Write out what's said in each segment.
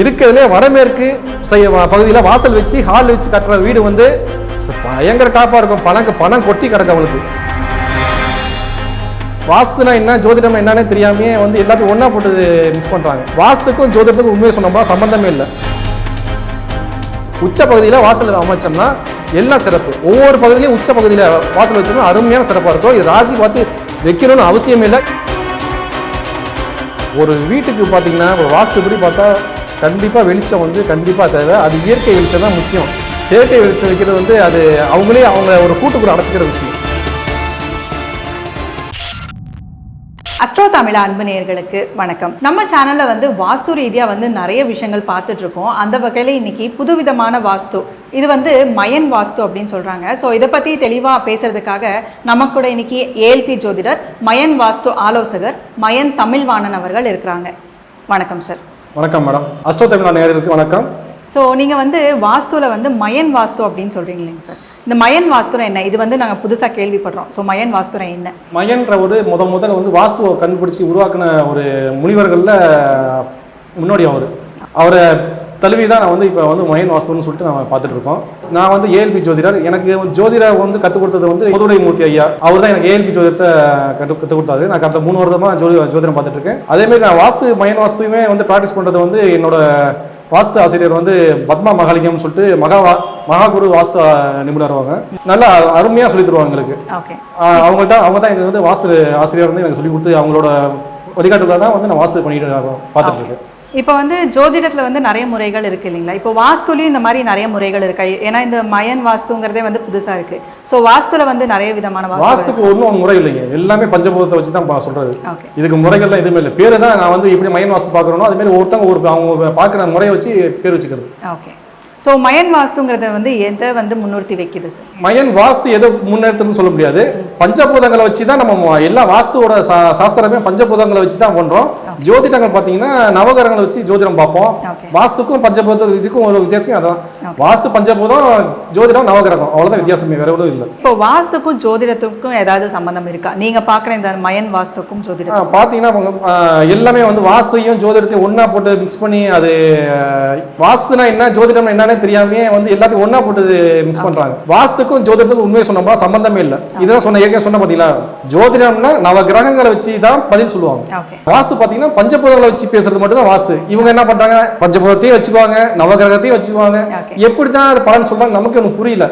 இருக்கிறதுலே வடமேற்கு செய்ய பகுதியில் வாசல் வச்சு ஹால் வச்சு கட்டுற வீடு வந்து பயங்கர டாப்பாக இருக்கும். பணம் பணம் கொட்டி கிடக்கு அவளுக்கு. வாஸ்துனா என்ன ஜோதிடம் என்னன்னு தெரியாமையே வந்து எல்லாத்தையும் ஒன்றா போட்டு மிக்ஸ் பண்ணுறாங்க வாஸ்துக்கும் ஜோதிடத்துக்கும் உண்மையை சொன்னோம்னா சம்மந்தமே இல்லை. உச்ச பகுதியில் வாசல் அமைச்சோம்னா எல்லாம் சிறப்பு. ஒவ்வொரு பகுதியிலையும் உச்ச பகுதியில் வாசல் வச்சோம்னா அருமையான சிறப்பாக இருக்கும். இது ராசி பார்த்து வைக்கணும்னு அவசியமே இல்லை. ஒரு வீட்டுக்கு பார்த்தீங்கன்னா ஒரு வாஸ்துபடி பார்த்தா கண்டிப்பாக வெளிச்சம் வந்து கண்டிப்பாக தேவை. அது இயற்கை வெளிச்சம் தான் முக்கியம். செயற்கை வெளிச்சம் வைக்கிறது வந்து அது அவங்களே அவங்க ஒரு கூட்டுக்குள்ள அடைச்சிக்கிற விஷயம். அஸ்ட்ரோ தமிழ் அன்பு நேயர்களுக்கு வணக்கம். நம்ம சேனல்ல வந்து வாஸ்து ரீதியா வந்து நிறைய விஷயங்கள் பார்த்துட்டு இருக்கோம். அந்த வகையில இன்னைக்கு புதுவிதமான வாஸ்து. இது வந்து மயன் வாஸ்து அப்படின்னு சொல்றாங்க. ஸோ இதை பத்தி தெளிவா பேசுறதுக்காக நம்ம கூட இன்னைக்கு ஏஎல்பி ஜோதிடர் மயன் வாஸ்து ஆலோசகர் மயன் தமிழ்வாணன் அவர்கள் இருக்கிறாங்க. வணக்கம் சார் வணக்கம் மேடம். அஷ்டோ தமிழா நேயர்களுக்கு வணக்கம். ஸோ நீங்கள் வந்து வாஸ்துவில் வந்து மயன் வாஸ்து அப்படின்னு சொல்கிறீங்க இல்லைங்க சார். இந்த மயன் வாஸ்துனா என்ன? இது வந்து நாங்கள் புதுசாக கேள்விப்படுறோம். ஸோ மயன் வாஸ்துனா என்ன? மயன்ற ஒரு முத முதல்ல வந்து வாஸ்துவை கண்டுபிடிச்சி உருவாக்கின ஒரு முனிவர்களில் முன்னோடி அவர். அவரை தழுவி தான் நான் வந்து இப்போ வந்து மயன் வாஸ்துன்னு சொல்லிட்டு நம்ம பார்த்துட்டு இருக்கோம். நான் வந்து ஏஎல்பி ஜோதிடர். எனக்கு ஜோதிடர் வந்து கற்றுக் கொடுத்தது வந்து மதுரை மூர்த்தி ஐயா. அவர் தான் எனக்கு ஏஎல்பி ஜோதிடத்தை கற்று கற்றுக் கொடுத்தாரு. நான் கடந்த மூணு வருடமாக ஜோதி ஜோதிடம் பார்த்துட்டு இருக்கேன். அதேமாதிரி நான் வாஸ்து மயன் வாஸ்துவுமே வந்து ப்ராக்டிஸ் பண்ணுறது வந்து என்னோட வாஸ்து ஆசிரியர் வந்து பத்மா மகாலிங்கம்னு சொல்லிட்டு மகா மகாகுரு வாஸ்து நிபுணர் அவங்க. நல்லா அருமையாக சொல்லி தருவாங்க எங்களுக்கு. அவங்கள்ட்ட அவங்க தான் எனக்கு வந்து வாஸ்து ஆசிரியர் வந்து எனக்கு சொல்லி கொடுத்து அவங்களோட வழிகாட்டுதல தான் வந்து நான் வாஸ்து பண்ணிட்டு பார்த்துட்டு இருக்கேன். இப்போ வந்து ஜோதிடத்தில் வந்து நிறைய முறைகள் இருக்கு இல்லைங்களா? இப்போ வாஸ்துலேயும் இந்த மாதிரி நிறைய முறைகள் இருக்கு. ஏன்னா இந்த மயன் வாஸ்துங்கிறதே வந்து புதுசாக இருக்கு. ஸோ வாஸ்துல வந்து நிறைய விதமான வாஸ்து வாஸ்துக்கு ஒன்றும் முறை இல்லைங்க. எல்லாமே பஞ்சபூதத்தை வச்சு தான் ஓகே இதுக்கு முறைகள்லாம் எதுவுமே இல்லை. பேரு தான் நான் வந்து எப்படி மயன் வாஸ்து பார்க்குறேனோ அது மாதிரி ஒருத்தவங்க ஒரு அவங்க பார்க்குற முறையை வச்சு பேர் வச்சுக்கிறது. ஓகே ஸோ மயன் வாஸ்துங்கிறத வந்து எதை வந்து முன்னிறுத்தி வைக்குது சார் மயன் வாஸ்து எதை முன்னேற்றம்னு சொல்ல முடியாது. பஞ்சபூதங்களை வச்சு தான் நம்ம எல்லா வாஸ்துவோட சா- சாஸ்திரமே பஞ்சபூதங்களை வச்சு தான் பண்றோம் ஜோதிடங்கள் பார்த்தீங்கன்னா நவகரங்களை வச்சு ஜோதிடம் பார்ப்போம். வாஸ்துக்கும் பஞ்சபூத இதுக்கும் ஒரு வித்தியாசமே அதான். வாஸ்து பஞ்சபூதம் ஜோதிடம் நவகிரகம் அவ்வளவுதான் வித்தியாசமே வேற எதுவும் இல்லை. இப்போ வாஸ்துக்கும் ஜோதிடத்துக்கும் ஏதாவது சம்பந்தம் இருக்கா? நீங்க பார்க்குற இந்த மயன் வாஸ்துக்கும் ஜோதிடம் பார்த்தீங்கன்னா எல்லாமே வந்து வாஸ்துவையும் ஜோதிடத்தையும் ஒண்ணா போட்டு மிக்ஸ் பண்ணி அது வாஸ்துனா என்ன ஜோதிடம் என்னன்னே தெரியாமையே வந்து எல்லாத்தையும் ஒண்ணா போட்டு மிக்ஸ் பண்றாங்க. வாஸ்துக்கும் ஜோதிடத்துக்கும் உண்மையை சொன்னோம்னா சம்பந்தமே இல்லை. இதான் சொன்ன ஏற்கனவே சொன்ன பார்த்தீங்களா ஜோதிடம்னா நவ கிரகங்களை வச்சு தான் பதில் சொல்லுவாங்க. வாஸ்து பார்த்தீங்கன்னா பஞ்சபூதங்களை வச்சு பேசுறது மட்டும் தான் வாஸ்து. இவங்க என்ன பண்றாங்க? பஞ்சபூதத்தையும் வச்சுக்குவாங்க நவகிரகத்தையும் வச்சுக்குவாங்க. Okay. எப்படி தான் அது பலன் சொல்றாங்க நமக்கு ஒன்றும் புரியல.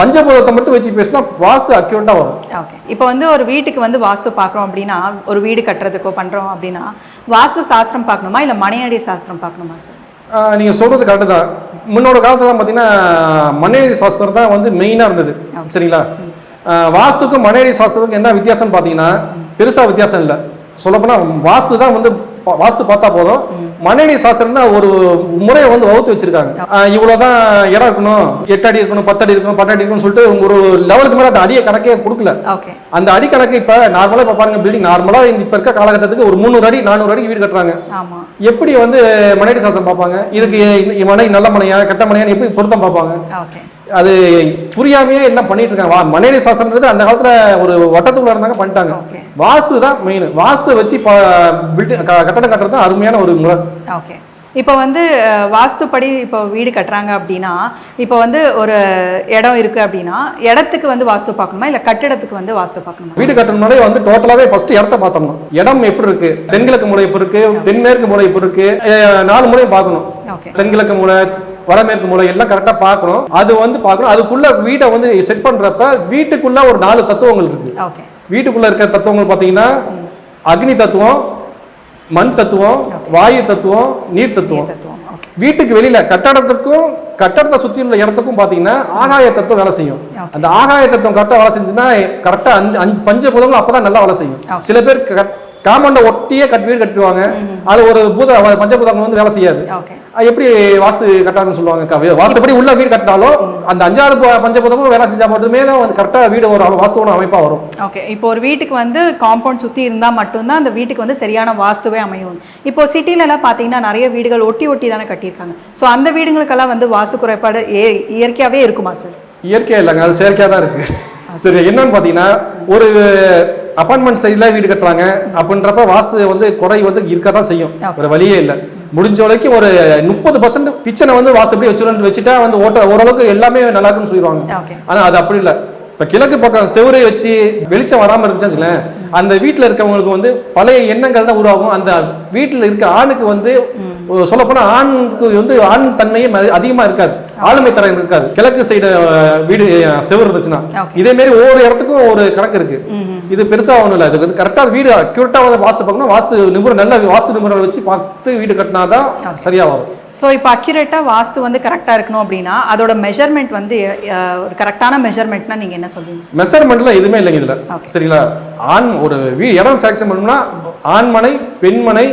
பஞ்சபூதத்தை மட்டும் வச்சு பேசினா வாஸ்து அக்யூரேட்டா வரும். இப்போ வந்து ஒரு வீட்டுக்கு வந்து வாஸ்து பார்க்குறோம் அப்படின்னா ஒரு வீடு கட்டுறதுக்கோ பண்ணுறோம் அப்படின்னா வாஸ்து சாஸ்திரம் பார்க்கணுமா? இல்லை மனையடி சாஸ்திரம் பார்க்கணுமா சார்? நீங்கள் சொல்கிறது கரெக்டு தான். முன்னோட காலத்தில் தான் பார்த்தீங்கன்னா மனைவி சாஸ்திரம் தான் வந்து மெயினாக இருந்தது. சரிங்களா? வாஸ்துக்கும் மனைவி சாஸ்திரத்துக்கும் என்ன வித்தியாசம்னு பார்த்தீங்கன்னா பெருசாக வித்தியாசம் இல்லை. சொல்லப்போனால் வாஸ்து தான் வந்து வாஸ்து பார்த்தா போதும். மனைவி சாஸ்திரம் தான் ஒரு முறையை வந்து வகுத்து வச்சிருக்காங்க. இவ்வளவுதான் இடம் இருக்கணும் எட்டு அடி இருக்கணும் பத்து அடி இருக்கணும் பன்னெண்டு அடி இருக்கணும்னு சொல்லிட்டு ஒரு லெவலுக்கு மேலே அந்த அடியை கணக்கே கொடுக்கல. அந்த அடி கணக்கு இப்போ நார்மலாக இப்போ பாருங்க பில்டிங் நார்மலாக இந்த இப்போ இருக்க காலகட்டத்துக்கு ஒரு முந்நூறு அடி நானூறு அடி வீடு கட்டுறாங்க. எப்படி வந்து மனைவி சாஸ்திரம் பார்ப்பாங்க? இதுக்கு மனை நல்ல மனையா கெட்ட மனையான்னு எப்படி பொருத்தம் பார்ப்பாங்க? அது புரியாமையே எல்லாம் பண்ணிட்டு இருக்காங்க வா- மனைவி சாஸ்திரம்ன்றது அந்த காலத்துல ஒரு வட்டத்துக்குள்ள இருந்தாங்க பண்ணிட்டாங்க. வாஸ்து தான் மெயின் வாஸ்து வச்சு கட்டடம் கட்டுறது தான் அருமையான ஒரு முறை. ஓகே இப்போ வந்து வாஸ்துப்படி இப்போ வீடு கட்டுறாங்க அப்படின்னா இப்போ வந்து ஒரு இடம் இருக்கு அப்படின்னா இடத்துக்கு வந்து வாஸ்து பார்க்கணுமா? இல்லை கட்டிடத்துக்கு வந்து வாஸ்து பார்க்கணுமா? வீடு கட்டணும்னாலே வந்து டோட்டலாவே ஃபர்ஸ்ட் இடத்த பார்த்தோம்னா இடம் எப்படி இருக்கு? தென்கிழக்கு மூலை எப்படி இருக்கு? தென்மேற்கு மூலை எப்படி இருக்கு? அஹ் நாலு மூலையும் பார்க்கணும். ஓகே தென்கிழக்கு மூலை வடமேற்கு மூலை எல்லாம் கரெக்டாக பார்க்கணும். அது வந்து பார்க்கணும். அதுக்குள்ள வீட்டை வந்து செட் பண்றப்ப வீட்டுக்குள்ள ஒரு நாலு தத்துவங்கள் இருக்கு. வீட்டுக்குள்ள இருக்கிற தத்துவங்கள் பார்த்தீங்கன்னா அக்னி தத்துவம் மண் தத்துவம் வாயு தத்துவம் நீர் தத்துவம். வீட்டுக்கு வெளியில கட்டடத்துக்கும் கட்டடத்தை சுத்தி உள்ள இடத்துக்கும் பாத்தீங்கன்னா ஆகாய தத்துவம் வேலை செய்யும். அந்த ஆகாய தத்துவம் கரெக்டா வேலை செஞ்சுன்னா கரெக்டா அஞ்சு அஞ்சு பஞ்சபூதங்களும் அப்பதான் நல்லா வேலை செய்யும். சில பேர் காமண்ட ஒட்டியே கட்டி வீடு கட்டுவாங்க அது ஒரு பூத பஞ்சபூதங்கள் வந்து வேலை செய்யாது. எப்படி வாஸ்து கட்டாருன்னு சொல்லுவாங்க வாஸ்துப்படி உள்ள வீடு கட்டினாலும் அந்த அஞ்சாறு பஞ்சபூதமும் வேலை செஞ்சா மட்டுமே தான் கரெக்டா வீடு ஒரு வாஸ்துவோட அமைப்பா வரும். ஓகே. இப்போ ஒரு வீட்டுக்கு வந்து காம்பவுண்ட் சுற்றி இருந்தால் மட்டும்தான் அந்த வீட்டுக்கு வந்து சரியான வாஸ்துவே அமையும். இப்போ சிட்டிலலாம் பார்த்தீங்கன்னா நிறைய வீடுகள் ஒட்டி ஒட்டி தானே கட்டியிருக்காங்க. ஸோ அந்த வீடுங்களுக்கெல்லாம் வந்து வாஸ்து குறைபாடு ஏ இயற்கையாகவே இருக்குமா சார் இயற்கையா இல்லைங்க அது செயற்கையா தான் இருக்கு. சரி என்னன்னு பாத்தீங்கன்னா ஒரு அப்பார்ட்மெண்ட் சைடில் வீடு கட்டுறாங்க அப்படின்றப்ப வாஸ்து வந்து குறை வந்து இருக்க தான் செய்யும். வேற வழியே இல்லை. முடிஞ்ச வரைக்கும் ஒரு முப்பது பர்சன்ட் கிச்சனை வந்து வாஸ்து எப்படி வச்சுருந்து வச்சுட்டா வந்து ஓட்ட ஓரளவுக்கு எல்லாமே நல்லா இருக்குன்னு சொல்லிடுவாங்க. ஓகே. ஆனா அது அப்படி இல்லை. இப்போ கிழக்கு பக்கம் செவுரை வச்சு வெளிச்சம் வராமல் இருந்துச்சுன்னு அந்த வீட்டில் இருக்கவங்களுக்கு வந்து பழைய எண்ணங்கள் தான் உருவாகும். அந்த வீட்டில் இருக்க ஆணுக்கு வந்து சொல்ல போனா ஆணுக்கு வந்து ஆண் தன்மையே அதிகமா இருக்காது. ஆளுமை தரம் இருக்காது. கிழக்கு சைடு வீடு செவுரு இருந்துச்சுன்னா. இதே மாதிரி ஒவ்வொரு இடத்துக்கும் ஒரு கணக்கு இருக்கு. இது பெருசா ஒண்ணும் இல்லை. இது வந்து கரெக்டாக வீடு அக்யூரேட்டாக வாஸ்து பார்க்கணும். வாஸ்து நிபுணர் நல்ல வாஸ்து நிபுணரை வச்சு பார்த்து வீடு கட்டினாதான் சரியா வரும். ஸோ இப்போ அக்யூரேட்டாக வாஸ்து வந்து கரெக்டாக இருக்கணும் அப்படின்னா அதோட மெஷர்மெண்ட் வந்து ஒரு கரெக்டான மெஷர்மெண்ட்னா நீங்கள் என்ன சொல்லுவீங்க சார் மெஷர்மெண்ட்ல எதுவுமே இல்லைங்க இதுல. சரிங்களா? ஆண் ஒரு வீ இடம் செலக்ஷன் பண்ணணும்னா ஆண்மனை பெண்மனை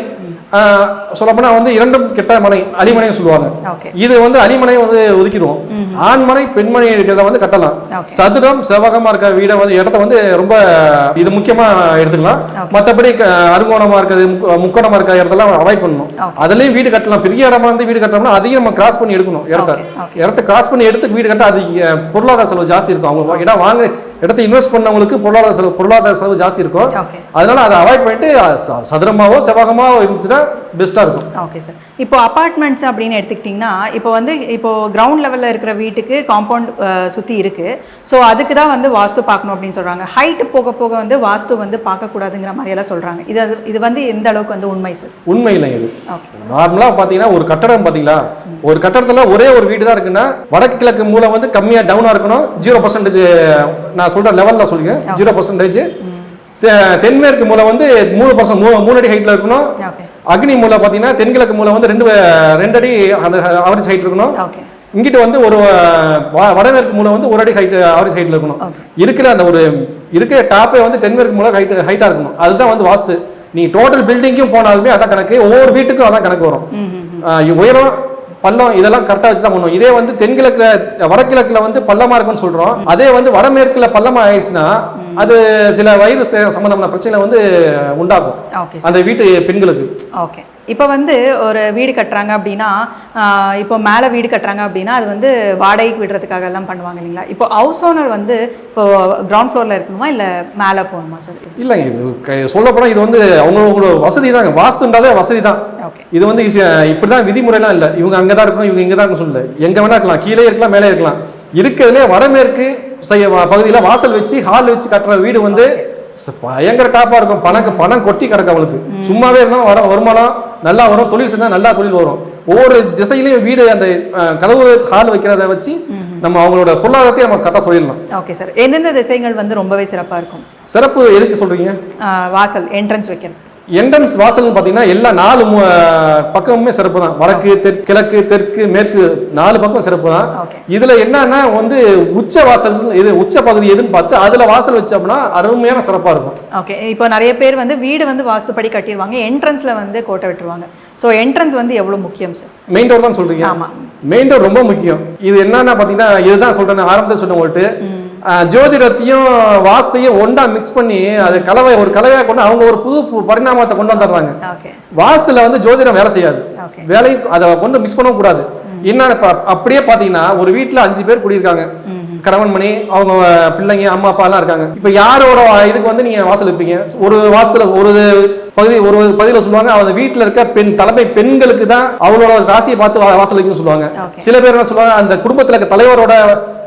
சொல்லப்போனா வந்து இரண்டும் கெட்ட மனை அலிமனைன்னு சொல்லுவாங்க. இது வந்து அலிமனை வந்து ஒதுக்கிடுவோம். ஆண்மனை பெண்மனை இருக்கிறத வந்து கட்டலாம். சதுரம் செவகமா இருக்க வீடை வந்து இடத்த வந்து ரொம்ப இது முக்கியமா எடுத்துக்கலாம். மத்தபடி க- அருங்கோணமா இருக்கிறது முக்க- முக்கோணமா இருக்க இடத்தெல்லாம் அவாய்ட் பண்ணணும். அதுலயும் வீடு கட்டலாம். பெரிய இடமா இருந்து வீடு கட்டணும்னா அதையும் நம்ம கிராஸ் பண்ணி எடுக்கணும் இடத்த. இடத்த கிராஸ் பண்ணி எடுத்து வீடு கட்ட அது பொருளாதார செலவு ஜாஸ்தி இருக்கும். அவங்க இடம் வாங்க இடத்த இன்வெஸ்ட் பண்ணவங்களுக்கு பொருளாதார செலவு பொருளாதார செலவு ஜாஸ்தி இருக்கும். அதனால அதை அவாய்ட் பண்ணிட்டு சதுரமாவோ செவ்வகமாவோ இருந்துச்சுன்னா பெஸ்டா இருக்கும். ஓகே சார் இப்போ அபார்ட்மெண்ட்ஸ் அப்படின்னு எடுத்துக்கிட்டிங்கன்னா இப்போ வந்து இப்போ கிரவுண்ட் லெவலில் இருக்கிற வீட்டுக்கு காம்பவுண்ட் சுற்றி இருக்குது ஸோ அதுக்கு தான் வந்து வாஸ்து பார்க்கணும் அப்படின்னு சொல்கிறாங்க ஹைட்டு போக போக வந்து வாஸ்து வந்து பார்க்கக்கூடாதுங்கிற மாதிரியெல்லாம் சொல்கிறாங்க இது இது வந்து எந்த அளவுக்கு வந்து உண்மை சார் உண்மை இல்லைங்க இது. நார்மலாக பார்த்தீங்கன்னா ஒரு கட்டடம் பார்த்தீங்களா? ஒரு கட்டடத்துல ஒரே ஒரு வீடு தான் இருக்குன்னா வடக்கு கிழக்கு மூலம் வந்து கம்மியாக டவுனாக இருக்கணும். ஜீரோ பர்சன்டேஜ் நான் சொல்கிற லெவலில் சொல்லிக்கிறேன் ஜீரோ பர்சன்டேஜ் தென்மேற்கு மூலம் வந்து மூணு பர்சன்ட் மூணு மூணு அடி ஹைட்டில் இருக்கணும். அக்னி மூலம் பார்த்தீங்கன்னா தென்கிழக்கு மூலம் வந்து ரெண்டு ரெண்டு அடி அந்த அவரேஜ் ஹைட் இருக்கணும். இங்கிட்டு வந்து ஒரு வடமேற்கு மூலம் வந்து ஒரு அடி ஹைட் அவரேஜ் ஹைட்ல இருக்கணும். இருக்கிற அந்த ஒரு இருக்கிற டாப்பே வந்து தென்மேற்கு மூலம் ஹைட் ஹைட்டா இருக்கணும். அதுதான் வந்து வாஸ்து. நீ டோட்டல் பில்டிங்க்கும் போனாலுமே அதான் கணக்கு. ஒவ்வொரு வீட்டுக்கும் அதான் கணக்கு வரும். உயரம் பள்ளம் இதெல்லாம் கரெக்டாக வச்சு தான் பண்ணுவோம். இதே வந்து தென்கிழக்குல வடகிழக்குல வந்து பள்ளமா இருக்குன்னு சொல்றோம். அதே வந்து வடமேற்குல பள்ளமா ஆயிடுச்சுன்னா அது சில வயிறு சம்பந்தமான பிரச்சனை வந்து உண்டாகும். அந்த வீட்டு பெண்களுக்கு. ஓகே இப்போ வந்து ஒரு வீடு கட்டுறாங்க அப்படின்னா இப்போ மேலே வீடு கட்டுறாங்க அப்படின்னா அது வந்து வாடகைக்கு விடுறதுக்காக எல்லாம் பண்ணுவாங்க இல்லைங்களா? இப்போ ஹவுஸ் ஓனர் வந்து இப்போ கிரவுண்ட் ஃப்ளோரில் இருக்கணுமா? இல்லை மேலே போகணுமா சார் இல்லைங்க இது சொல்லப்போனால் இது வந்து அவங்களோட வசதி தாங்க. வாஸ்துன்றாலே வசதி தான். ஓகே. இது வந்து இப்படி தான் விதிமுறைலாம் இல்லை. இவங்க அங்கே தான் இருக்கணும் இவங்க இங்கே தான் சொல்லல. எங்கே வேணா இருக்கலாம். கீழே இருக்கலாம் மேலே இருக்கலாம். இருக்கிறதுலே வடமேற்கு செய்ய பகுதியில் வாசல் வச்சு ஹால் வச்சு கட்டுற வீடு வந்து பயங்கர டாப்பாக இருக்கும். பணம் பணம் கொட்டி கிடக்கு அவங்களுக்கு. சும்மாவே இருந்தாலும் வர வருமானம் நல்லா வரும். தொழில் செஞ்சால் நல்லா தொழில் வரும். ஒவ்வொரு திசையிலையும் வீடு அந்த கதவு ஹால் வைக்கிறத வச்சு நம்ம அவங்களோட பொருளாதாரத்தை நம்ம கரெக்டாக சொல்லிடலாம். ஓகே சார் எந்தெந்த திசைகள் வந்து ரொம்பவே சிறப்பாக இருக்கும்? சிறப்பு எதுக்கு சொல்கிறீங்க வாசல் என்ட்ரன்ஸ் வைக்கிறது. என்ட்ரன்ஸ் வாசல்னு பார்த்தீங்கன்னா எல்லா நாலு பக்கமுமே சிறப்பு தான். வடக்கு தெற்கு கிழக்கு தெற்கு மேற்கு நாலு பக்கம் சிறப்பு தான். இதுல என்னன்னா வந்து உச்ச வாசல் இது உச்ச பகுதி எதுன்னு பார்த்து அதுல வாசல் வச்சோம்னா அருமையான சிறப்பா இருக்கும். ஓகே இப்போ நிறைய பேர் வந்து வீடு வந்து வாஸ்துப்படி கட்டிடுவாங்க என்ட்ரன்ஸில் வந்து கோட்டை விட்டுருவாங்க. ஸோ என்ட்ரன்ஸ் வந்து எவ்வளோ முக்கியம் சார் மெயின் டோர் தான் சொல்றீங்க. ஆமாம் மெயின் டோர் ரொம்ப முக்கியம். இது என்னன்னா பாத்தீங்கன்னா இதுதான் சொல்றேன் ஆரம்பத்தில் சொன்ன உங்கள்ட்டு. ஆஹ், ஜோதிடத்தையும் வாஸ்தையும் ஒண்டா மிக்ஸ் பண்ணி அது கலவை ஒரு கலவையா கொண்டு அவங்க ஒரு புது பரிணாமத்தை கொண்டு வந்துடுறாங்க. வாஸ்துல வந்து ஜோதிடம் வேலை செய்யாது. வேலை அதை கொண்டு மிஸ் பண்ணவும் கூடாது. என்ன அப்படியே பாத்தீங்கன்னா ஒரு வீட்ல அஞ்சு பேர் குடியிருக்காங்க. கணவன் மணி அவங்க பிள்ளைங்க அம்மா அப்பா எல்லாம் இருக்காங்க. இப்ப யாரோட இதுக்கு வந்து நீங்க வாசல் வைப்பீங்க? ஒரு வாசத்துல ஒரு பகுதி ஒரு பகுதியில சொல்லுவாங்க அவங்க வீட்டுல இருக்க பெண் தலைமை பெண்களுக்கு தான் அவங்களோட ராசியை பார்த்து வாசல் வைக்கணும்னு சொல்லுவாங்க. சில பேர் என்ன சொல்லுவாங்க அந்த குடும்பத்துல இருக்க தலைவரோட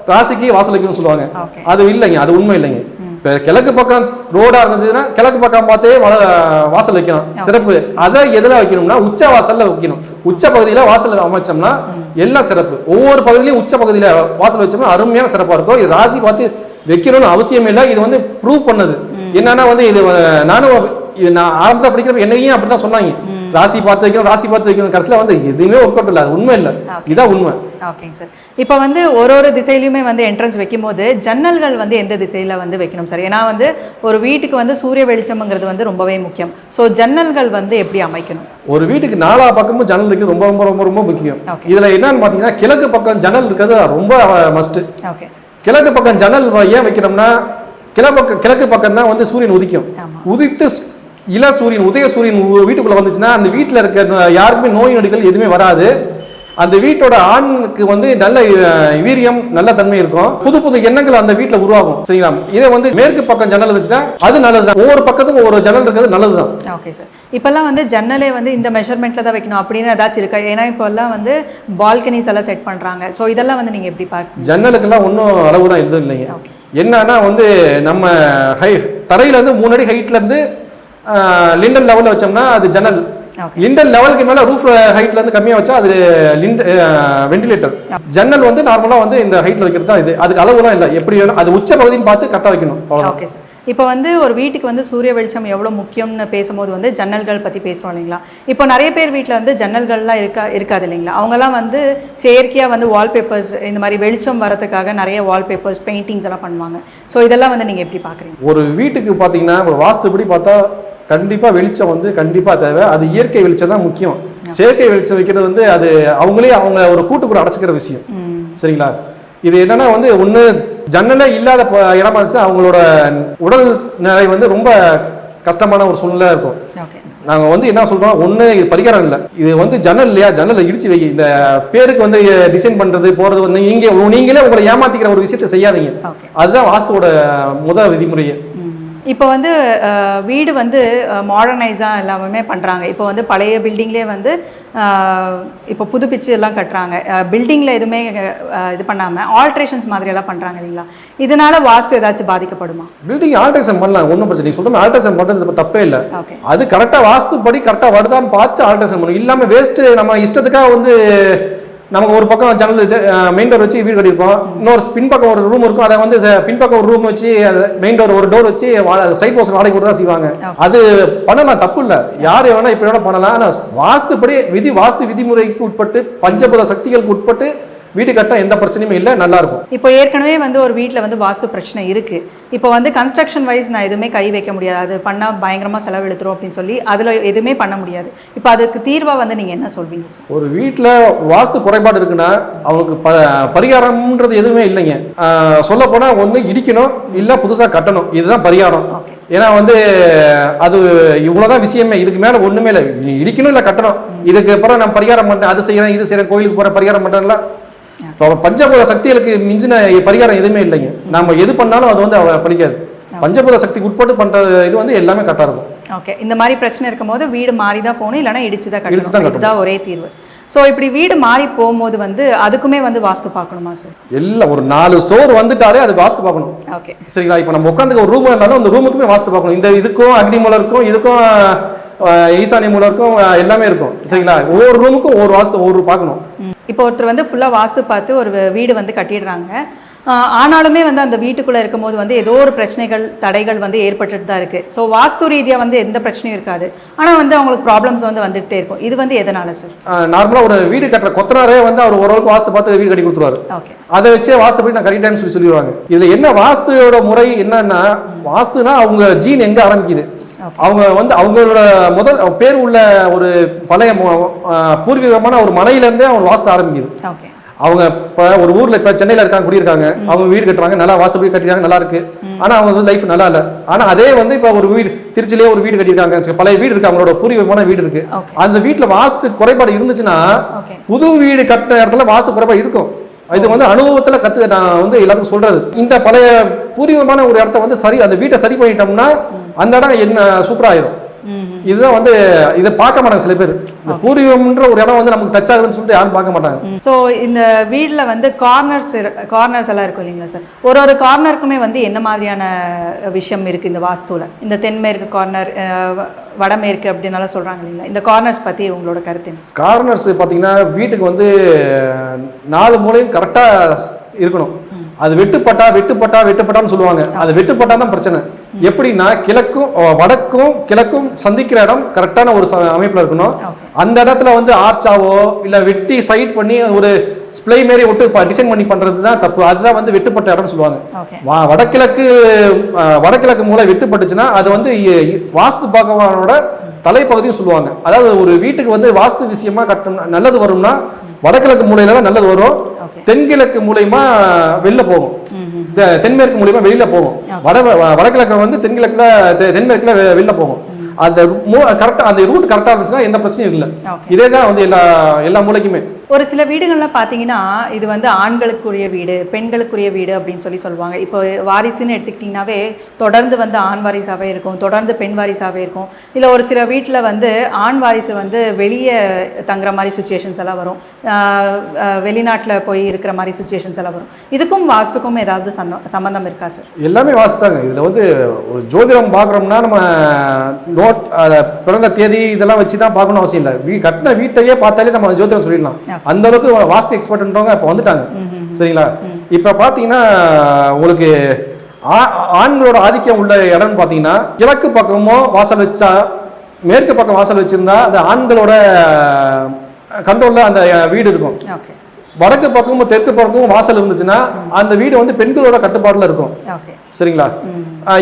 ராசிக்கு வாசல் வைக்கணும்னு சொல்லுவாங்க அது இல்லைங்க அது உண்மை இல்லைங்க. இப்ப கிழக்கு பக்கம் ரோடா இருந்ததுன்னா கிழக்கு பக்கம் பார்த்தே வல- வாசல் வைக்கணும். சிறப்பு. அதை எதுல வைக்கணும்னா உச்ச வாசல்ல வைக்கணும். உச்ச பகுதியில வாசல் அமைச்சோம்னா எல்லாம் சிறப்பு. ஒவ்வொரு பகுதியிலும் உச்ச பகுதியில வாசல் வச்சோம்னா அருமையான சிறப்பா இருக்கும். இது ராசி பார்த்து வைக்கணும்னு அவசியம் இல்லை. இது வந்து ப்ரூவ் பண்ணது. என்னன்னா வந்து இது நானும் நான் ஆரம்பத்தில் படிக்கிறப்ப என்னையும் அப்படிதான் சொன்னாங்க. ராசி பார்த்து வைக்கணும் ராசி பார்த்து வைக்கணும். கடைசியில் வந்து எதுவுமே ஒர்க் அவுட் இல்லை. அது உண்மை இல்லை. இதான் உண்மை. ஓகேங்க சார் இப்போ வந்து ஒரு ஒரு திசையிலுமே வந்து என்ட்ரன்ஸ் வைக்கும்போது ஜன்னல்கள் வந்து எந்த திசையில் வந்து வைக்கணும் சார் ஏன்னா வந்து ஒரு வீட்டுக்கு வந்து சூரிய வெளிச்சம்ங்கிறது வந்து ரொம்பவே முக்கியம். ஸோ ஜன்னல்கள் வந்து எப்படி அமைக்கணும்? ஒரு வீட்டுக்கு நாலா பக்கமும் ஜன்னல் இருக்கிறது ரொம்ப ரொம்ப ரொம்ப ரொம்ப முக்கியம். இதுல என்னன்னு பாத்தீங்கன்னா கிழக்கு பக்கம் ஜன்னல் இருக்கிறது ரொம்ப மஸ்ட் ஓகே கிழக்கு பக்கம் ஜன்னல் ஏன் வைக்கிறோம்னா கிழக்கு பக்கம் கிழக்கு பக்கம் தான் வந்து சூரியன் உதிக்கும். உதித்து இள சூரியன் உதய சூரியன் வீட்டுக்குள்ள வந்துச்சுன்னா அந்த வீட்டுல இருக்க யாருக்குமே நோய் நொடிகள் எதுவுமே வராது. அந்த வீட்டோட ஆணுக்கு வந்து நல்ல வீரியம் நல்ல தன்மை இருக்கும். புது புது எண்ணங்கள் அந்த வீட்ல உருவாகும். சரிங்களா? இதே வந்து மேற்கு பக்கம் ஜன்னல் இருந்துச்சுன்னா அது நல்லதுதான் ஒவ்வொரு பக்கத்துக்கும் ஒரு ஜன்னல் இருக்கிறது நல்லதுதான் ஓகே சார் இப்போல்லாம் வந்து ஜன்னலே வந்து இந்த மெஷர்மெண்ட்டில் தான் வைக்கணும் அப்படின்னு ஏதாச்சும் இருக்கா? ஏன்னா இப்போல்லாம் வந்து பால்கனிஸ் எல்லாம் செட் பண்ணுறாங்க ஸோ இதெல்லாம் வந்து நீங்கள் எப்படி பார்க்க ஜன்னலுக்கெல்லாம் ஒன்றும் அளவுலாம் எதுவும் இல்லைங்க. என்னன்னா வந்து நம்ம ஹை தரையில இருந்து மூணு அடி ஹைட்ல இருந்து லிண்டல் லெவலில் வச்சோம்னா அது ஜன்னல். லிண்டல் லெவலுக்கு மேல ரூஃப் ஹைட்ல இருந்து கம்மியா வச்சா அது லிண்ட் வென்டிலேட்டர் ஜன்னல் வந்து நார்மலா வந்து இந்த ஹைட்ல வைக்கிறது தான் இது. அதுக்கு அளவுலாம் இல்லை. எப்படி வேணும் அது உச்ச பகுதின்னு பார்த்து கரெக்டாக வைக்கணும். ஓகே சார் இப்போ வந்து ஒரு வீட்டுக்கு வந்து சூரிய வெளிச்சம் எவ்வளோ முக்கியம்னு பேசும்போது வந்து ஜன்னல்கள் பற்றி பேசுகிறோம் இல்லைங்களா? இப்போ நிறைய பேர் வீட்டில் வந்து ஜன்னல்கள்லாம் இருக்கா இருக்காது இல்லைங்களா? அவங்கெல்லாம் வந்து செயற்கையாக வந்து வால்பேப்பர்ஸ் இந்த மாதிரி வெளிச்சம் வரதுக்காக நிறைய வால்பேப்பர்ஸ் பெயிண்டிங்ஸ் எல்லாம் பண்ணுவாங்க. ஸோ இதெல்லாம் வந்து நீங்கள் எப்படி பார்க்குறீங்க ஒரு வீட்டுக்கு பார்த்தீங்கன்னா ஒரு வாஸ்துப்படி பார்த்தா கண்டிப்பா வெளிச்சம் வந்து கண்டிப்பா தேவை. அது இயற்கை வெளிச்சம் தான் முக்கியம். செயற்கை வெளிச்சம் வைக்கிறது வந்து அது அவங்களே அவங்க ஒரு கூட்டுக்குள்ள அடைச்சிக்கிற விஷயம். சரிங்களா? இது என்னன்னா வந்து ஒன்று ஜன்னலே இல்லாத இடமா இருந்துச்சு அவங்களோட உடல் நிலை வந்து ரொம்ப கஷ்டமான ஒரு சூழ்நிலை இருக்கும். நாங்கள் வந்து என்ன சொல்றோம்? ஒன்று இது பரிகாரம் இல்லை. இது வந்து ஜன்னல் இல்லையா? ஜன்னலை இடிச்சு வை. இந்த பேருக்கு வந்து டிசைன் பண்றது போறது வந்து நீங்க நீங்களே உங்களை ஏமாத்திக்கிற ஒரு விஷயத்தை செய்யாதீங்க. அதுதான் வாஸ்துவோட முதல் விதிமுறையே. இப்போ வந்து வீடு வந்து மாடர்னைஸாக எல்லாமே பண்ணுறாங்க இப்போ வந்து பழைய பில்டிங்லேயே வந்து இப்போ புதுப்பிச்சு எல்லாம் கட்டுறாங்க. பில்டிங்கில் எதுவுமே இது பண்ணாமல் ஆல்ட்ரேஷன்ஸ் மாதிரி எல்லாம் பண்ணுறாங்க இல்லைங்களா? இதனால வாஸ்து ஏதாச்சும் பாதிக்கப்படுமா? பில்டிங் ஆல்ட்ரேஷன் பண்ணலாம். ஒன்றும் பிரச்சனை நீ சொல்ற ஆல்ட்ரேஷன் இப்ப தப்பே இல்லை. ஓகே அது கரெக்டாக வாஸ்து படி கரெக்டாக வருதான்னு பார்த்து ஆல்ட்ரேஷன் பண்ணணும். இல்லாமல் வேஸ்ட்டு நம்ம இஷ்டத்துக்காக வந்து நமக்கு ஒரு பக்கம் ஜன்னல் இது மெயின் டோர் வச்சு வீடு கட்டியிருப்போம் இன்னொரு பின்பக்கம் ஒரு ரூம் இருக்கும். அதை வந்து பின்பக்கம் ஒரு ரூம் வச்சு மெயின் டோர் ஒரு டோர் வச்சு சைட் போஸ்ட் வாடகை கூட தான் செய்வாங்க அது பண்ணலாம் தப்பு இல்லை. யார் வேணா இப்படி வேணா பண்ணலாம். ஆனால் வாஸ்துப்படி விதி வாஸ்து விதிமுறைக்கு உட்பட்டு பஞ்சபூத சக்திகளுக்கு உட்பட்டு வீடு கட்ட எந்த பிரச்சனையுமே இல்லை நல்லா இருக்கும் இப்போ ஏற்கனவே வந்து ஒரு வீட்டில் வந்து வாஸ்து பிரச்சனை இருக்குது இப்போ வந்து கன்ஸ்ட்ரக்ஷன் வைஸ் நான் எதுவுமே கை வைக்க முடியாது. அது பண்ணால் பயங்கரமாக செலவு எடுத்துரும் அப்படின்னு சொல்லி அதில் எதுவுமே பண்ண முடியாது. இப்போ அதுக்கு தீர்வாக வந்து நீங்கள் என்ன சொல்வீங்க ஒரு வீட்டில் வாஸ்து குறைபாடு இருக்குன்னா அவங்களுக்கு ப பரிகாரம்ன்றது எதுவுமே இல்லைங்க. சொல்ல போனால் ஒன்று இடிக்கணும் இல்லை புதுசாக கட்டணும். இதுதான் பரிகாரம். ஏன்னா வந்து அது இவ்வளோதான் விஷயமே. இதுக்கு மேலே ஒன்றுமே இல்லை. இடிக்கணும் இல்லை கட்டணும். இதுக்கு அப்புறம் நான் பரிகாரம் பண்ணுறேன் அது செய்கிறேன் இது செய்கிறேன் கோயிலுக்கு போகிறேன் பரிகாரம் பண்ணுறேன்ல இப்போ பஞ்சபூத சக்திகளுக்கு மிஞ்சின பரிகாரம் எதுவுமே இல்லைங்க. நம்ம எது பண்ணாலும் அது வந்து அவ பலிக்காது. பஞ்சபூத சக்திக்கு உட்பட்டு பண்ணுற இது வந்து எல்லாமே கரெக்டாக இருக்கும். ஓகே இந்த மாதிரி பிரச்சனை இருக்கும்போது வீடு மாறி தான் போகணும் இல்லைன்னா இடிச்சு தான் இடிச்சு தான். இதுதான் ஒரே தீர்வு. ஸோ இப்படி வீடு மாறி போகும்போது வந்து அதுக்குமே வந்து வாஸ்து பார்க்கணுமா சார் எல்லாம் ஒரு நாலு சோறு வந்துட்டாலே அது வாஸ்து பார்க்கணும். ஓகே சரிங்களா? இப்போ நம்ம உட்காந்துக்க ஒரு ரூம் இருந்தாலும் அந்த ரூமுக்குமே வாஸ்து பார்க்கணும். இந்த இதுக்கும் அக்னி மூலம் இருக்கும் இதுக்கும் ஈசானி அஹ், எல்லாமே இருக்கும். சரிங்களா? ஒவ்வொரு ரூமுக்கும் ஒவ்வொரு வாஸ்து ஒவ்வொரு பார்க்கணும். இப்போ ஒருத்தர் வந்து ஃபுல்லாக வாஸ்து பார்த்து ஒரு வீடு வந்து கட்டிடுறாங்க. ஆனாலுமே வந்து அந்த வீட்டுக்குள்ளே இருக்கும்போது வந்து ஏதோ ஒரு பிரச்சனைகள் தடைகள் வந்து ஏற்பட்டுட்டு தான் இருக்குது ஸோ வாஸ்து ரீதியாக வந்து எந்த பிரச்சனையும் இருக்காது. ஆனால் வந்து அவங்களுக்கு ப்ராப்ளம்ஸ் வந்து வந்துகிட்டே இருக்கும். இது வந்து எதனால சார் நார்மலாக ஒரு வீடு கட்டுற கொத்தனாரே வந்து அவர் ஓரளவுக்கு வாஸ்து பார்த்து வீடு கட்டி கொடுத்துருவாரு. ஓகே அதை வச்சே வாஸ்து போய் நான் கட்டிட்டேன்னு சொல்லி சொல்லிடுவாங்க. இதுல என்ன வாஸ்துவோட முறை என்னன்னா வாஸ்துனா அவங்க ஜீன் எங்க ஆரம்பிக்குது? அவங்க வந்து அவங்களோட முதல் பேர் உள்ள ஒரு பழைய பூர்வீகமான ஒரு மனையில இருந்தே அவங்க வாஸ்து ஆரம்பிக்குது. அவங்க இப்போ ஒரு ஊர்ல இப்போ சென்னையில இருக்காங்க குடியிருக்காங்க. அவங்க வீடு கட்டுறாங்க நல்லா வாஸ்து போய் கட்டிட்டாங்க நல்லா இருக்கு. ஆனா அவங்க வந்து லைஃப் நல்லா இல்ல. ஆனா அதே வந்து இப்போ ஒரு வீடு திருச்சிலேயே ஒரு வீடு கட்டியிருக்காங்க. பழைய வீடு இருக்கு அவங்களோட பூர்வீகமான வீடு இருக்கு. அந்த வீட்டுல வாஸ்து குறைபாடு இருந்துச்சுன்னா புது வீடு கட்டின இடத்துல வாஸ்து குறைபாடு இருக்கும். இது வந்து அனுபவத்துல கத்து நான் வந்து எல்லாத்துக்கும் சொல்றது. இந்த பழைய பூர்வீகமான ஒரு இடத்த வந்து சரி அந்த வீட்டை சரி பண்ணிட்டோம்னா அந்த இடம் என்ன சூப்பரா ஆயிரும். ம் இதுதான் வந்து இதை பார்க்க மாட்டாங்க சில பேர். இந்த பூர்வீகம்ன்ற ஒரு இடம் வந்து நமக்கு டச் ஆகுதுன்னு சொல்லிட்டு யாரும் பார்க்க மாட்டாங்க. ஸோ இந்த வீட்டில் வந்து கார்னர்ஸ் கார்னர்ஸ் எல்லாம் இருக்கும் இல்லைங்களா சார் ஒரு ஒரு கார்னருக்குமே வந்து என்ன மாதிரியான விஷயம் இருக்குது இந்த வாஸ்துவில் இந்த தென்மேற்கு கார்னர் வடமேற்கு அப்படின்னாலும் சொல்கிறாங்க இல்லைங்களா? இந்த கார்னர்ஸ் பற்றி உங்களோட கருத்து என்ன கார்னர்ஸ் பார்த்தீங்கன்னா வீட்டுக்கு வந்து நாலு மூலையும் கரெக்டாக இருக்கணும். அது வெட்டுப்பட்டா வெட்டுப்பட்டா வெட்டுப்பட்டான்னு சொல்லுவாங்க. அது வெட்டுப்பட்டா தான் பிரச்சனை. எப்படின்னா கிழக்கும் வடக்கும் கிழக்கும் சந்திக்கிற இடம் கரெக்டான ஒரு அமைப்புல இருக்கணும். அந்த இடத்துல வந்து ஆர்ச்சாவோ இல்ல வெட்டி சைட் பண்ணி ஒரு ஸ்ப்ளே மாரி விட்டு டிசைன் பண்ணி பண்றது தான் தப்பு. அதுதான் வந்து வெட்டுப்பட்ட இடம்னு சொல்லுவாங்க. வடகிழக்கு வடகிழக்கு மூலை வெட்டுப்பட்டுச்சுன்னா அது வந்து வாஸ்து பகவானோட தலைப்பகுதியும் சொல்லுவாங்க. அதாவது ஒரு வீட்டுக்கு வந்து வாஸ்து விஷயமா கட்டணும் நல்லது வரும்னா வடகிழக்கு மூலையில தான் நல்லது வரும். தென்கிழக்கு மூலியமா வெளில போகும். தென்மேற்கு மூலியமா வெளியில போகும். வட வடகிழக்கு வந்து தென்கிழக்குல தென்மேற்குல வெளில போகும். அந்த கரெக்டாக அந்த ரூட் கரெக்டாக இருந்துச்சுன்னா எந்த பிரச்சனையும் இல்லை. இதே தான் வந்து எல்லா எல்லா மூலைக்குமே ஒரு சில வீடுகள்லாம் பார்த்தீங்கன்னா இது வந்து ஆண்களுக்குரிய வீடு பெண்களுக்குரிய வீடு அப்படின்னு சொல்லி சொல்லுவாங்க. இப்போ வாரிசுன்னு எடுத்துக்கிட்டிங்கனாவே தொடர்ந்து வந்து ஆண் வாரிசாகவே இருக்கும் தொடர்ந்து பெண் வாரிசாகவே இருக்கும். இல்லை ஒரு சில வீட்டில் வந்து ஆண் வாரிசு வந்து வெளியே தங்குற மாதிரி சுச்சுவேஷன்ஸ் எல்லாம் வரும். வெளிநாட்டில் போய் இருக்கிற மாதிரி சுச்சுவேஷன்ஸ் எல்லாம் வரும். இதுக்கும் வாஸ்துக்கும் ஏதாவது சம்மந்தம் இருக்கா சார் எல்லாமே வாசித்தாங்க இதில் வந்து ஒரு ஜோதிடம் பார்க்குறோம்னா நம்ம நோட் பிறந்த தேதி இதெல்லாம் வச்சு தான் பார்க்கணும் அவசியம் இல்லை. வீ கட்டின வீட்டையே பார்த்தாலே நம்ம ஜோதிடம் சொல்லிடலாம். அந்த அளவுக்கு வாஸ்து எக்ஸ்பர்ட்ன்றவங்க இப்போ வந்துட்டாங்க. சரிங்களா? இப்போ பார்த்தீங்கன்னா உங்களுக்கு ஆண்களோட ஆதிக்கம் உள்ள இடம்னு பார்த்தீங்கன்னா கிழக்கு பக்கமோ வாசல் வச்சா மேற்கு பக்கம் வாசல் வச்சிருந்தா அது ஆண்களோட கண்ட்ரோலில் அந்த வீடு இருக்கும். ஓகே வடக்கு பக்கமும் தெற்கு பக்கமும் வாசல் இருந்துச்சுன்னா அந்த வீடு வந்து பெண்களோட கட்டுப்பாட்டில் இருக்கும். சரிங்களா?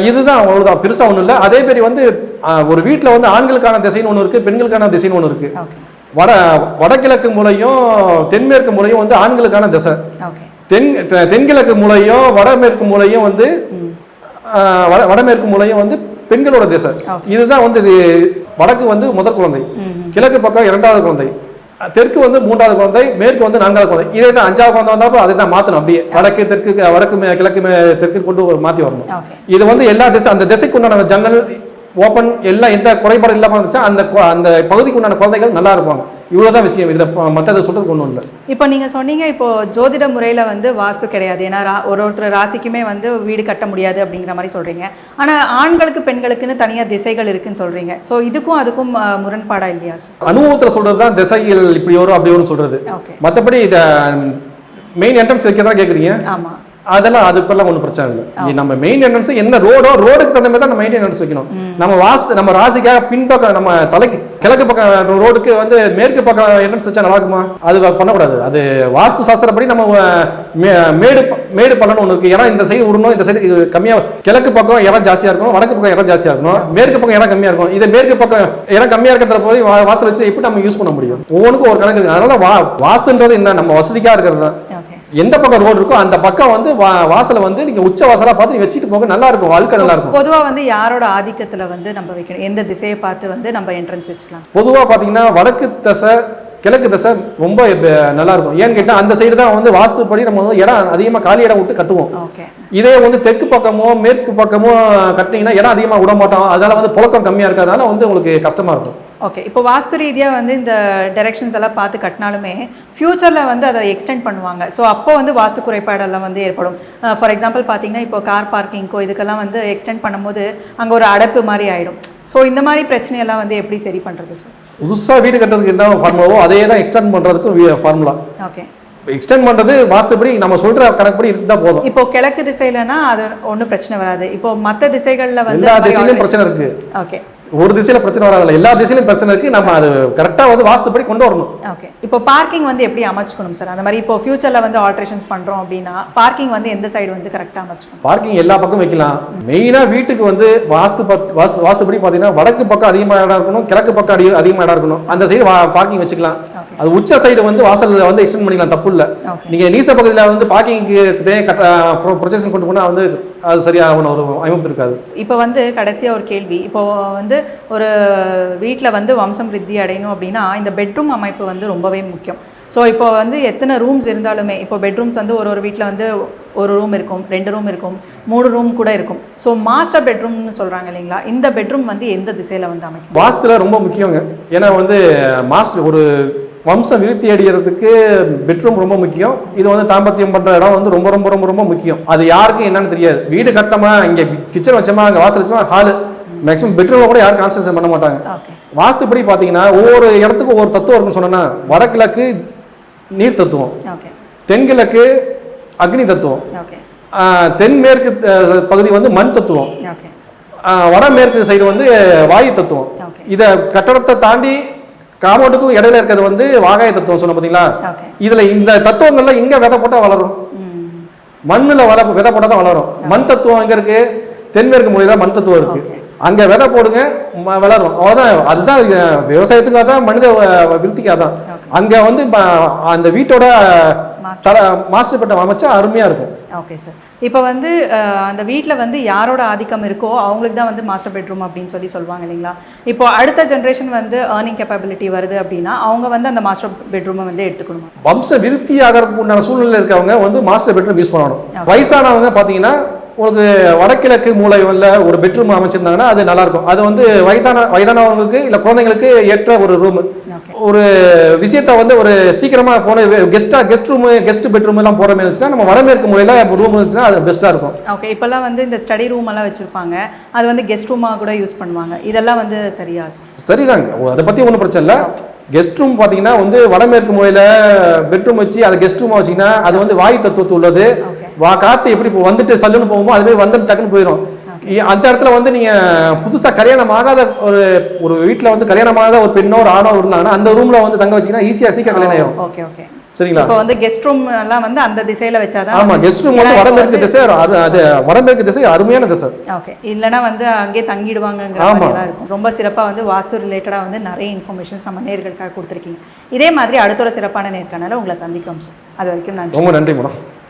இதுதான் அவ்வளோதான் பெருசாக ஒன்றும் இல்லை. அதே மாதிரி வந்து ஒரு வீட்டில் வந்து ஆண்களுக்கான திசைன்னு ஒன்று இருக்குது பெண்களுக்கான திசைன்னு ஒன்று இருக்குது ஓகே. வட வடகிழக்கு மூலையும் தென்மேற்கு மூலையும் வந்து ஆண்களுக்கான திசை. தென் தெ- தென்கிழக்கு மூலையும் வடமேற்கு மூலையும் வந்து வட வடமேற்கு மூலையும் வந்து பெண்களோட திசை. இதுதான் வந்து வடக்கு வந்து முதல் குழந்தை. கிழக்கு பக்கம் இரண்டாவது குழந்தை. தெற்கு வந்து மூன்றாவது குழந்தை மேற்கு வந்து நான்காவது குழந்தை. இதே தான் அஞ்சாவது குழந்தை வந்தப்போ அதை தான் மாற்றணும் அப்படியே வடக்கு தெற்கு வடக்கு கிழக்கு தெற்கு கொண்டு மாற்றி வரணும். இது வந்து எல்லா திசை அந்த திசைக்கு உண்டான ஜன்னல் ஓப்பன் எல்லாம் எந்த குறைபாடு இல்லாமல் இருந்துச்சா அந்த அந்த பகுதிக்கு உண்டான குழந்தைகள் நல்லா இருப்பாங்க. இவ்வளவுதான் விஷயம். இதில் மற்றதை சொல்றதுக்கு ஒன்றும் இல்லை. இப்போ நீங்கள் சொன்னீங்க இப்போ ஜோதிட முறையில் வந்து வாஸ்து கிடையாது. ஏன்னா ரா- ஒரு ஒருத்தர் ராசிக்குமே வந்து வீடு கட்ட முடியாது அப்படிங்கிற மாதிரி சொல்கிறீங்க ஆனால் ஆண்களுக்கு பெண்களுக்குன்னு தனியாக திசைகள் இருக்குன்னு சொல்கிறீங்க ஸோ இதுக்கும் அதுக்கும் அஹ், முரண்பாடா இல்லையா அனுபவத்தில் சொல்றது தான் திசைகள் இப்படி வரும் அப்படி வரும்னு சொல்றது. ஓகே மற்றபடி இதை மெயின் என்ட்ரன்ஸ் வைக்க தான் கேட்குறீங்க ஆமாம் அதெல்லாம் அது இப்பெல்லாம் ஒன்றும் பிரச்சனை இல்லை. நம்ம மெயின் என்ட்ரன்ஸ் என்ன ரோடோ ரோடுக்கு தகுந்த மாதிரி தான் நம்ம மெயின் என்ட்ரன்ஸ் வைக்கணும் நம்ம வாஸ்து நம்ம ராசிக்காக பின்பக்கம் நம்ம தலைக்கு கிழக்கு பக்கம் ரோடுக்கு வந்து மேற்கு பக்கம் என்ட்ரன்ஸ் வச்சா நல்லா இருக்குமா? அது பண்ணக்கூடாது. அது வாஸ்து சாஸ்திரப்படி நம்ம மேடு மேடு பள்ளம்னு ஒன்று இருக்கு. ஏன்னா இந்த சைடு விடணும் இந்த சைடு கம்மியாக கிழக்கு பக்கம் இடம் ஜாஸ்தியாக இருக்கணும் வடக்கு பக்கம் இடம் ஜாஸ்தியாக இருக்கணும். மேற்கு பக்கம் இடம் கம்மியாக இருக்கும் இது மேற்கு பக்கம் இடம் கம்மியாக இருக்கிறத போய் வாசல் வச்சு எப்படி நம்ம யூஸ் பண்ண முடியும்? ஒவ்வொன்றுக்கும் ஒரு கணக்கு இருக்கு. அதனால வா வாஸ்துன்றது என்ன? நம்ம வசதிக்காக இருக்கிறது தான். எந்த பக்கம் ரோடு இருக்கோ அந்த பக்கம் வந்து வா- வாசலை வந்து நீங்க உச்ச வாசலா பார்த்து நீங்க வச்சுட்டு போக நல்லா இருக்கும். வாழ்க்கை நல்லா இருக்கும். பொதுவாக வந்து யாரோட ஆதிக்கத்தில் வந்து நம்ம வைக்கணும்? எந்த திசையை பார்த்து வந்து நம்ம என்ட்ரன்ஸ் வச்சுக்கலாம்? பொதுவா பாத்தீங்கன்னா வடக்கு திசை கிழக்கு திசை ரொம்ப நல்லா இருக்கும் ஏன்னு கேட்டா அந்த சைடு தான் வந்து வாஸ்துப்படி நம்ம வந்து இடம் அதிகமா காலி இடம் விட்டு கட்டுவோம். ஓகே. இதே வந்து தெற்கு பக்கமோ மேற்கு பக்கமோ கட்டினீங்கன்னா இடம் அதிகமா விட மாட்டோம். அதனால வந்து புழக்கம் கம்மியா இருக்கிறதுனால வந்து உங்களுக்கு கஷ்டமா இருக்கும். ஓகே. இப்போ வாஸ்து ரீதியாக வந்து இந்த டைரெக்ஷன்ஸ் எல்லாம் பார்த்து கட்டினாலுமே ஃப்யூச்சரில் வந்து அதை எக்ஸ்டெண்ட் பண்ணுவாங்க. ஸோ அப்போ வந்து வாஸ்து குறைபாடெல்லாம் வந்து ஏற்படும். ஃபார் எக்ஸாம்பிள் பார்த்தீங்கன்னா இப்போ கார் பார்க்கிங்க்கோ இதுக்கெல்லாம் வந்து எக்ஸ்டெண்ட் பண்ணும்போது அங்கே ஒரு அடைப்பு மாதிரி ஆகிடும் ஸோ இந்த மாதிரி பிரச்சனையெல்லாம் வந்து எப்படி சரி பண்ணுறது சார் புதுசா வீடு கட்டுறதுக்கு என்ன ஃபார்முலாவோ அதே தான் எக்ஸ்டெண்ட் பண்றதுக்கும் ஃபார்முலா ஓகே எக்ஸ்டெண்ட் பண்றது வாஸ்துப்படி நம்ம சொல்ற கணக்குப்படி இருந்தா போதும். இப்போ கிழக்கு திசையிலனா அது ஒன்றும் பிரச்சனை வராது. இப்போ மற்ற திசைகளில் வந்து எல்லா திசையிலும் பிரச்சனை இருக்கு. ஓகே ஒரு திசையில பிரச்சனை வராதுல்ல. எல்லா திசையிலும் பிரச்சனை இருக்கு. நம்ம அது கரெக்டா வந்து வாஸ்துப்படி கொண்டு வரணும். ஓகே இப்போ பார்க்கிங் வந்து எப்படி அமைச்சுக்கணும் சார் அந்த மாதிரி இப்போ ஃபியூச்சரில் வந்து ஆல்ட்ரேஷன்ஸ் பண்ணுறோம் அப்படின்னா பார்க்கிங் வந்து எந்த சைடு வந்து கரெக்டாக அமைச்சுக்கணும்? பார்க்கிங் எல்லா பக்கம் வைக்கலாம். மெயினா வீட்டுக்கு வந்து வாஸ்து வாஸ்து வாஸ்துப்படி பாத்தீங்கன்னா வடக்கு பக்கம் அதிகமா இடம் இருக்கணும் கிழக்கு பக்கம் அடி அதிகமா இடம் இருக்கணும். அந்த சைடு பார்க்கிங் வச்சுக்கலாம். அது உச்ச சைடு வந்து வாசல்ல வந்து எக்ஸ்டெண்ட் பண்ணிக்கலாம். தப்பு இல்ல. நீங்க நீச பகுதியில வந்து பார்க்கிங்க்கு ப்ரொஜெக்ஷன் கொண்டு போனா வந்து அது சரியான ஒரு அமைப்பு இருக்காது. இப்போ வந்து கடைசியாக ஒரு கேள்வி. இப்போ வந்து வந்து ஒரு வீட்டில் வந்து வம்சம் விருத்தி அடையணும் அப்படின்னா இந்த பெட்ரூம் அமைப்பு வந்து ரொம்பவே முக்கியம். ஸோ இப்போ வந்து எத்தனை ரூம்ஸ் இருந்தாலுமே இப்போ பெட்ரூம்ஸ் வந்து ஒரு ஒரு வீட்டில் வந்து ஒரு ரூம் இருக்கும் ரெண்டு ரூம் இருக்கும் மூணு ரூம் கூட இருக்கும். ஸோ மாஸ்டர் பெட்ரூம்னு சொல்கிறாங்க இல்லைங்களா? இந்த பெட்ரூம் வந்து எந்த திசையில் வந்து அமைக்கும்? வாஸ்துல ரொம்ப முக்கியங்க. ஏன்னா வந்து மாஸ்டர் ஒரு வம்சம் விருத்தி அடைகிறதுக்கு பெட்ரூம் ரொம்ப முக்கியம். இது வந்து தாம்பத்தியம் பண்ணுற இடம் வந்து ரொம்ப ரொம்ப ரொம்ப ரொம்ப முக்கியம். அது யாருக்கும் என்னன்னு தெரியாது. வீடு கட்டமா இங்கே கிச்சன் வச்சோமா அங்கே வாசல் வச்சோமா ஹாலு மேக்ஸிமம் பெட்ரூம்ல கூட யாரும் கான்சன்ட்ரேஷன் பண்ண மாட்டாங்க. வாஸ்துப்படி பார்த்தீங்கன்னா ஒவ்வொரு இடத்துக்கும் ஒவ்வொரு தத்துவம் இருக்குன்னு சொன்னேன்னா வடகிழக்கு நீர் தத்துவம். தென்கிழக்கு அக்னி தத்துவம். தென்மேற்கு பகுதி வந்து மண் தத்துவம். வடமேற்கு சைடு வந்து வாயு தத்துவம். இதை கட்டடத்தை தாண்டி காம்பவுண்டுக்கும் இடையில இருக்கிறது வந்து வாகாய தத்துவம் சொன்ன பார்த்தீங்களா இதுல இந்த தத்துவங்கள்ல இங்க விதை போட்டா வளரும். மண்ணுல வள விதை போட்டா தான் வளரும். மண் தத்துவம் எங்க இருக்கு? தென்மேற்கு மூலையில மண் தத்துவம் இருக்கு. Okay. அங்க விதை போடுங்க வளரும். அவ்வளவுதான். அதுதான் விவசாயத்துக்காக தான் மனித அஹ், விருத்திக்காக தான் Okay. அங்க வந்து அந்த வீட்டோட மாஸ்டர் பெட்ரூம் அமைச்சா அருமையாக இருக்கும். ஓகே சார் இப்போ வந்து அந்த வீட்டில் வந்து யாரோட ஆதிக்கம் இருக்கோ அவங்களுக்கு தான் வந்து மாஸ்டர் பெட்ரூம் அப்படின்னு சொல்லி சொல்லுவாங்க இல்லைங்களா? இப்போ அடுத்த ஜென்ரேஷன் வந்து ஏர்னிங் கேப்பபிலிட்டி வருது அப்படின்னா அவங்க வந்து அந்த மாஸ்டர் பெட்ரூமை வந்து எடுத்துக்கணுமா? வம்ச விருத்தி ஆகிறதுக்கு உண்டான சூழ்நிலை இருக்கவங்க வந்து மாஸ்டர் பெட்ரூம் யூஸ் பண்ணணும். வயசானவங்க பார்த்தீங்கன்னா உங்களுக்கு வடகிழக்கு மூலையில் ஒரு பெட்ரூம் அமைச்சிருந்தாங்கன்னா அது நல்லா இருக்கும் அது வந்து வயதான வயதானவங்களுக்கு இல்லை குழந்தைங்களுக்கு ஏற்ற ஒரு ரூம் ஒரு விஷயத்த வந்து ஒரு சீக்கிரமா போன கெஸ்டா கெஸ்ட் ரூம் கெஸ்ட் பெட்ரூம் எல்லாம் போற மாதிரி இருந்துச்சுன்னா நம்ம வடமேற்கு முறையில் ரூம் இருந்துச்சுன்னா அது பெஸ்ட்டாக இருக்கும். ஓகே இப்போல்லாம் வந்து இந்த ஸ்டடி ரூம் எல்லாம் வச்சுருப்பாங்க. அது வந்து கெஸ்ட் ரூமாக கூட யூஸ் பண்ணுவாங்க. இதெல்லாம் வந்து சரியா? சரிதாங்க. அதை பற்றி ஒன்றும் பிரச்சனை இல்லை. கெஸ்ட் ரூம் பார்த்தீங்கன்னா வந்து வடமேற்கு முறையில் பெட்ரூம் வச்சு அதை கெஸ்ட் ரூமாக வச்சிங்கன்னா அது வந்து வாயு தத்துவத்து உள்ளது. வா காற்று எப்படி இப்போ வந்துட்டு சல்லுன்னு போகுமோ அது மாதிரி வந்துட்டு டக்குன்னு போயிடும் அந்த இடத்துல வந்து நீங்கள் புதுசாக கல்யாணம் ஆகாத ஒரு ஒரு வீட்டில் வந்து கல்யாணம் ஆகாத ஒரு பெண்ணோ ஒரு ஆணோ இருந்தாங்கன்னா அந்த ரூமில் வந்து தங்க வச்சிங்கன்னா ஈஸியாக சீக்கிரம் கல்யாணம் ஆயிரும். ஓகே ஓகே சரிங்களா? இப்போ வந்து கெஸ்ட் ரூம் எல்லாம் வந்து அந்த திசையில வச்சாதான் ஆமா கெஸ்ட் ரூம் வந்து வடமேற்கு திசை அது வடமேற்கு திசை அருமையான திசை. ஓகே இல்லைன்னா வந்து அங்கேயே தங்கிடுவாங்கங்கிற. மாதிரி தான் இருக்கும். ரொம்ப சிறப்பாக வந்து வாஸ்து ரிலேட்டடாக வந்து நிறைய இன்ஃபர்மேஷன்ஸ் நம்ம நேர்களுக்காக கொடுத்துருக்கீங்க. இதே மாதிரி அடுத்த ஒரு சிறப்பான நேர்காணல உங்களை சந்திக்கிறோம் சார் அது வரைக்கும் நன்றி. ரொம்ப நன்றி மேடம்